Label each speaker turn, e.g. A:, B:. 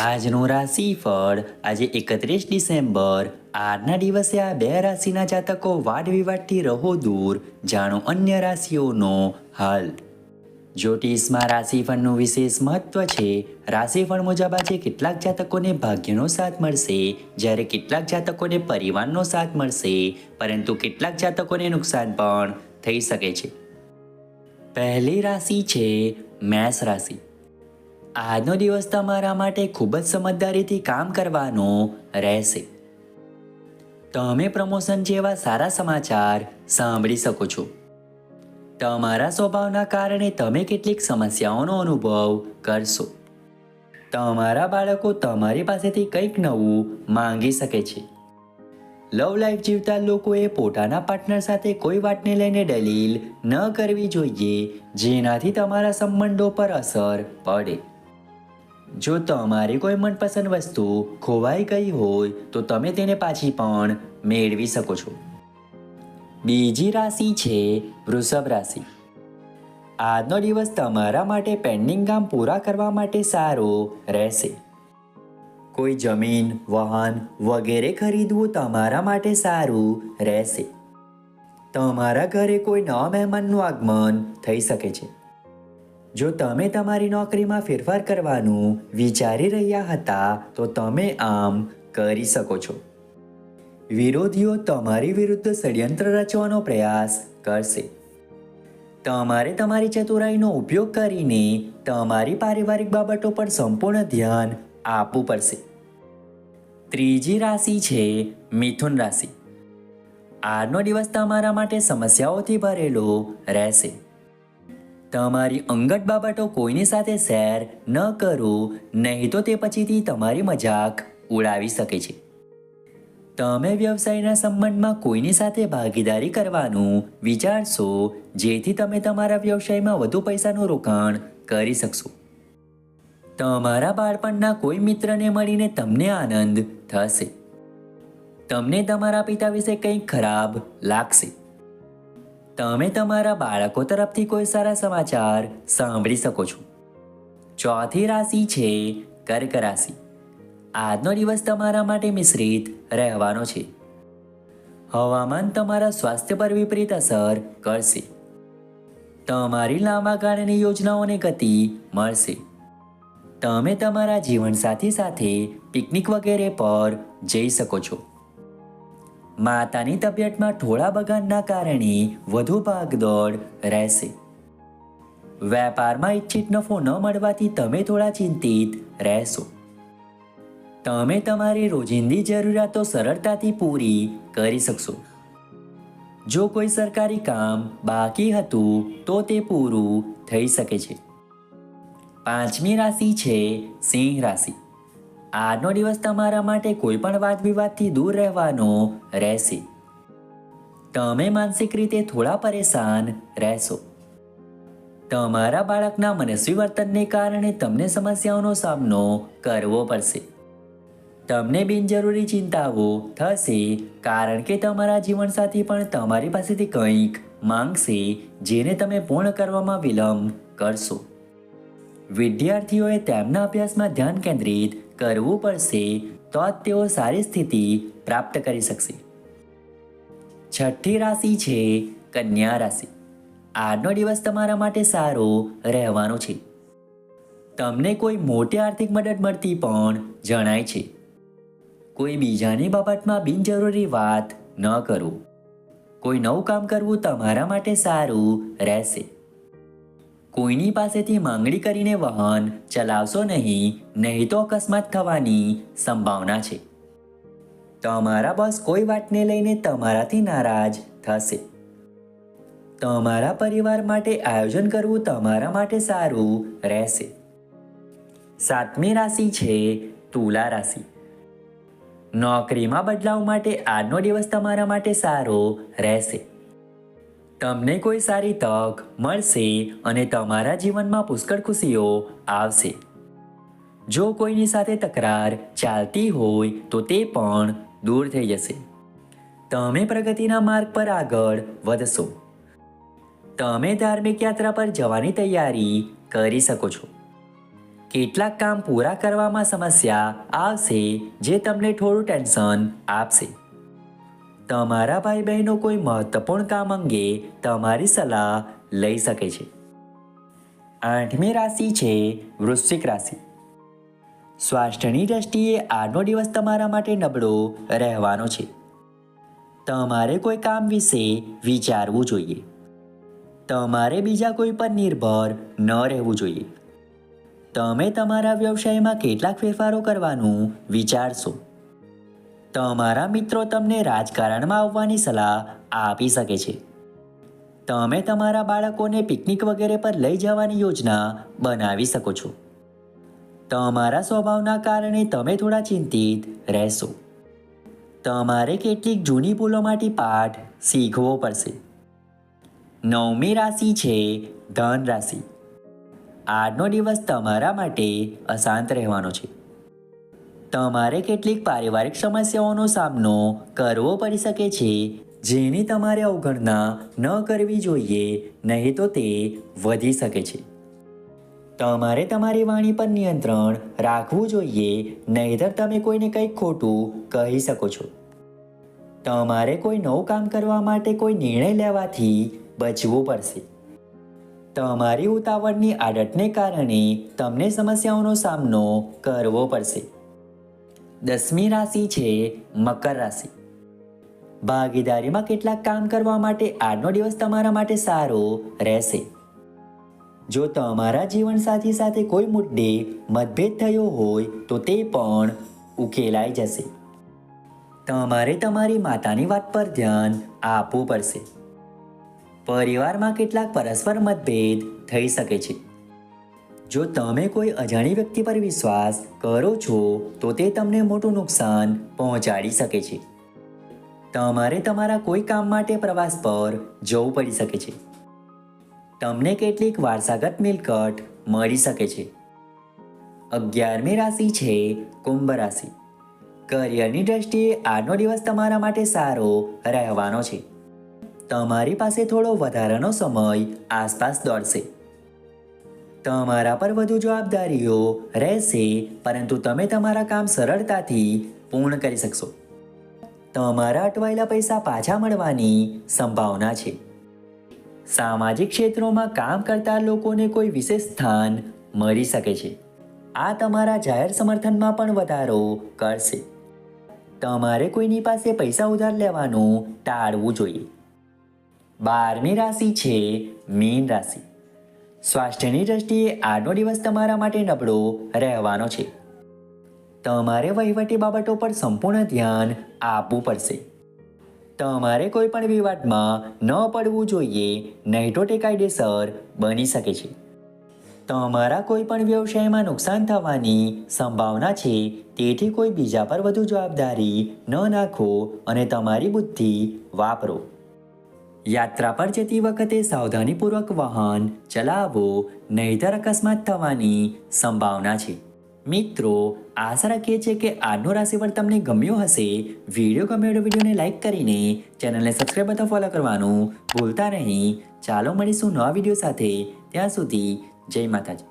A: આજનું રાશિફળ. આજે એકત્રીસ ડિસેમ્બર. આજના દિવસે આ બે રાશિના જાતકો વાદ વિવાદથી રહો દૂર. જાણો અન્ય રાશિઓનો હાલ. જ્યોતિષમાં રાશિફળનું વિશેષ મહત્વ છે. રાશિફળ મુજબ આજે કેટલાક જાતકોને ભાગ્યનો સાથ મળશે. જ્યારે કેટલાક જાતકોને પરિવારનો સાથ મળશે. પરંતુ કેટલાક જાતકોને નુકસાન પણ થઈ શકે છે. પહેલી રાશિ છે મેષ રાશિ. આજનો દિવસ તમારા માટે ખૂબ જ સમજદારીથી કામ કરવાનો રહેશે. તમે પ્રમોશન જેવા સારા સમાચાર સાંભળી શકો છો. તમારા સ્વભાવના કારણે તમે કેટલીક સમસ્યાઓનો અનુભવ કરશો. તમારા બાળકો તમારી પાસેથી કંઈક નવું માંગી શકે છે. લવ લાઈફ જીવતા લોકોએ પોતાના પાર્ટનર સાથે કોઈ વાતને લઈને દલીલ ન કરવી જોઈએ, જેનાથી તમારા સંબંધો પર અસર પડે. જો તમારી કોઈ મનપસંદ વસ્તુ ખોવાઈ ગઈ હોય, તો તમે તેને પાછી પણ મેળવી શકો છો. બીજી રાશિ છે વૃષભ રાશિ. આજનો દિવસ તમારા માટે પેન્ડિંગ કામ પૂરા કરવા માટે સારો રહેશે. કોઈ જમીન, વાહન વગેરે ખરીદવું તમારા માટે સારું રહેશે. તમારા ઘરે કોઈ નવા મહેમાનનું આગમન થઈ શકે છે. જો તમે તમારી નોકરીમાં ફેરફાર કરવાનું વિચારી રહ્યા હતા, તો તમે આમ કરી શકો છો. વિરોધીઓ તમારી વિરુદ્ધ ષડયંત્ર રચવાનો પ્રયાસ કરશે. તમારે તમારી ચતુરાઈનો ઉપયોગ કરીને તમારી પારિવારિક બાબતો પર સંપૂર્ણ ધ્યાન આપવું પડશે. ત્રીજી રાશિ છે મિથુન રાશિ. આજનો દિવસ તમારા માટે સમસ્યાઓથી ભરેલો રહેશે. તમારી અંગત બાબતો કોઈની સાથે શેર ન કરો, નહીં તો તે પછીથી તમારી મજાક ઉડાવી શકે છે. તમે વ્યવસાયના સંબંધમાં કોઈની સાથે ભાગીદારી કરવાનું વિચારશો, જેથી તમે તમારા વ્યવસાયમાં વધુ પૈસાનું રોકાણ કરી શકશો. તમારા બાળપણના કોઈ મિત્રને મળીને તમને આનંદ થશે. તમને તમારા પિતા વિશે કંઈક ખરાબ લાગશે. તમે તમારા બાળકો તરફથી કોઈ સારા સમાચાર સાંભળી શકો છો. ચોથી રાશિ છે કર્ક રાશિ. આજનો દિવસ તમારા માટે મિશ્રિત રહેવાનો છે. હવામાન તમારા સ્વાસ્થ્ય પર વિપરીત અસર કરશે. તમારી લાંબા ગાળાની યોજનાઓને ગતિ મળશે. તમે તમારા જીવનસાથી સાથે પિકનિક વગેરે પર જઈ શકો છો. માતાની તબિયતમાં થોડા બગાડના કારણે વધુ ભાગદોડ રહેશે. વેપારમાં ઈચ્છિત નફો ન મળવાથી તમે થોડા ચિંતિત રહેશો. તમે તમારી રોજિંદી જરૂરિયાતો સરળતાથી પૂરી કરી શકશો. જો કોઈ સરકારી કામ બાકી હતું તો તે પૂરું થઈ શકે છે. પાંચમી રાશિ છે સિંહ રાશિ. આજનો દિવસ તમારા માટે કોઈ પણ વાદ વિવાદથી દૂર રહેવાનો રહેશે. તમે માનસિક રીતે થોડા પરેશાન રહેશો. તમારા બાળકના મનસ્વી વર્તનને કારણે તમને સમસ્યાઓનો સામનો કરવો પડશે. તમને બિનજરૂરી ચિંતાઓ થશે કારણ કે તમારા જીવનસાથી પણ તમારી પાસેથી કંઈક માંગશે જેને તમે પૂર્ણ કરવામાં વિલંબ કરશો. વિદ્યાર્થીઓએ તેમના અભ્યાસમાં ધ્યાન કેન્દ્રિત કરવું પડશે, તો જ તેઓ સારી સ્થિતિ પ્રાપ્ત કરી શકશે. છઠ્ઠી રાશિ છે કન્યા રાશિ. આજનો દિવસ તમારા માટે સારો રહેવાનો છે. તમને કોઈ મોટી આર્થિક મદદ મળતી પણ જણાય છે. કોઈ બીજાની બાબતમાં બિનજરૂરી વાત ન કરો. કોઈ નવું કામ કરવું તમારા માટે સારું રહેશે. કોઈની પાસેથી માંગણી કરીને વાહન ચલાવશો નહીં નહીં તો અકસ્માત થવાની સંભાવના છે. તમારા બોસ કોઈ વાતને લઈને તમારાથી નારાજ થશે. તમારા પરિવાર માટે આયોજન કરવું તમારા માટે સારું રહેશે. સાતમી રાશિ છે તુલા રાશિ. નોકરીમાં બદલાવ માટે આજનો દિવસ તમારા માટે સારો રહેશે. તમને કોઈ સારી તક મળશે અને તમારા જીવનમાં પુષ્કળ ખુશીઓ આવશે. જો કોઈની સાથે તકરાર ચાલતી હોય, તો તે પણ દૂર થઈ જશે. તમે પ્રગતિના માર્ગ પર આગળ વધશો. તમે ધાર્મિક યાત્રા પર જવાની તૈયારી કરી શકો છો. કેટલાક કામ પૂરા કરવામાં સમસ્યા આવશે, જે તમને થોડું ટેન્શન આપશે. તમારા ભાઈ બહેનો કોઈ મહત્વપૂર્ણ કામ અંગે તમારી સલાહ લઈ શકે છે. આઠમી રાશિ છે વૃશ્ચિક રાશિ. સ્વાસ્થ્યની દ્રષ્ટિએ આજનો દિવસ તમારા માટે નબળો રહેવાનો છે. તમારે કોઈ કામ વિશે વિચારવું જોઈએ. તમારે બીજા કોઈ પર નિર્ભર ન રહેવું જોઈએ. તમે તમારા વ્યવસાયમાં કેટલાક ફેરફારો કરવાનું વિચારશો. તમારા મિત્રો તમને રાજકારણમાં આવવાની સલાહ આપી શકે છે. તમે તમારા બાળકોને પિકનિક વગેરે પર લઈ જવાની યોજના બનાવી શકો છો. તમારા સ્વભાવના કારણે તમે થોડા ચિંતિત રહેશો. તમારે કેટલીક જૂની ભૂલોમાંથી પાઠ શીખવો પડશે. નવમી રાશિ છે ધન રાશિ આજનો દિવસ તમારા માટે અશાંત રહેવાનો છે. તમારે કેટલીક પારિવારિક સમસ્યાઓનો સામનો કરવો પડી શકે છે, જેની તમારે અવગણના ન કરવી જોઈએ, નહીં તો તે વધી શકે છે. તમારે તમારી વાણી પર નિયંત્રણ રાખવું જોઈએ, નહીંતર તમે કોઈને કંઈક ખોટું કહી શકો છો. તમારે કોઈ નવું કામ કરવા માટે કોઈ નિર્ણય લેવાથી બચવું પડશે. તમારી ઉતાવળની આદતને કારણે તમને સમસ્યાઓનો સામનો કરવો પડશે. દસમી રાશિ છે મકર રાશિ. ભાગીદારીમાં કેટલાક કામ કરવા માટે આજનો દિવસ તમારા માટે સારો રહેશે. જો તમારા જીવનસાથી સાથે કોઈ મુદ્દે મતભેદ થયો હોય તો તે પણ ઉકેલાઈ જશે. તમારે તમારી માતાની વાત પર ધ્યાન આપવું પડશે. પરિવારમાં કેટલાક પરસ્પર મતભેદ થઈ શકે છે. જો તમે કોઈ અજાણી વ્યક્તિ પર વિશ્વાસ કરો છો, તો તે તમને મોટું નુકસાન પહોંચાડી શકે છે. તમારે તમારા કોઈ કામ માટે પ્રવાસ પર જવું પડી શકે છે. તમને કેટલીક વારસાગત મિલકત મળી શકે છે. અગિયારમી રાશિ છે કુંભ રાશિ. કરિયરની દ્રષ્ટિએ આજનો દિવસ તમારા માટે સારો રહેવાનો છે. તમારી પાસે થોડો વધારાનો સમય આસપાસ દોડશે. તમારા પર વધુ જવાબદારીઓ રહેશે, પરંતુ તમે તમારા કામ સરળતાથી પૂર્ણ કરી શકશો. તમારા અટવાયેલા પૈસા પાછા મળવાની સંભાવના છે. સામાજિક ક્ષેત્રોમાં કામ કરતા લોકોને કોઈ વિશેષ સ્થાન મળી શકે છે. આ તમારા જાહેર સમર્થનમાં પણ વધારો કરશે. તમારે કોઈની પાસે પૈસા ઉધાર લેવાનું ટાળવું જોઈએ. બારમી રાશિ છે મીન રાશિ. સ્વાસ્થ્યની દ્રષ્ટિએ આજનો દિવસ તમારા માટે નબળો રહેવાનો છે. તમારે વહીવટી બાબતો પર સંપૂર્ણ ધ્યાન આપવું પડશે. તમારે કોઈ પણ વિવાદમાં ન પડવું જોઈએ, નહીં તો તે કાયદેસર બની શકે છે. તમારા કોઈ પણ વ્યવસાયમાં નુકસાન થવાની સંભાવના છે, તેથી કોઈ બીજા પર વધુ જવાબદારી ન નાખો અને તમારી બુદ્ધિ વાપરો. યાત્રા પર જતી વખતે સાવધાનીપૂર્વક વાહન ચલાવો, નહીતર અકસ્માત થવાની સંભાવના છે. મિત્રો, આશા રાખીએ છીએ કે આજનો રાશિફળ તમને ગમ્યો હશે. વીડિયો ગમ્યો તો વિડીયોને લાઇક કરીને ચેનલને સબસ્ક્રાઈબ અથવા ફોલો કરવાનું ભૂલતા નહીં. ચાલો મળીશું નવા વીડિયો સાથે. ત્યાં સુધી જય માતાજી.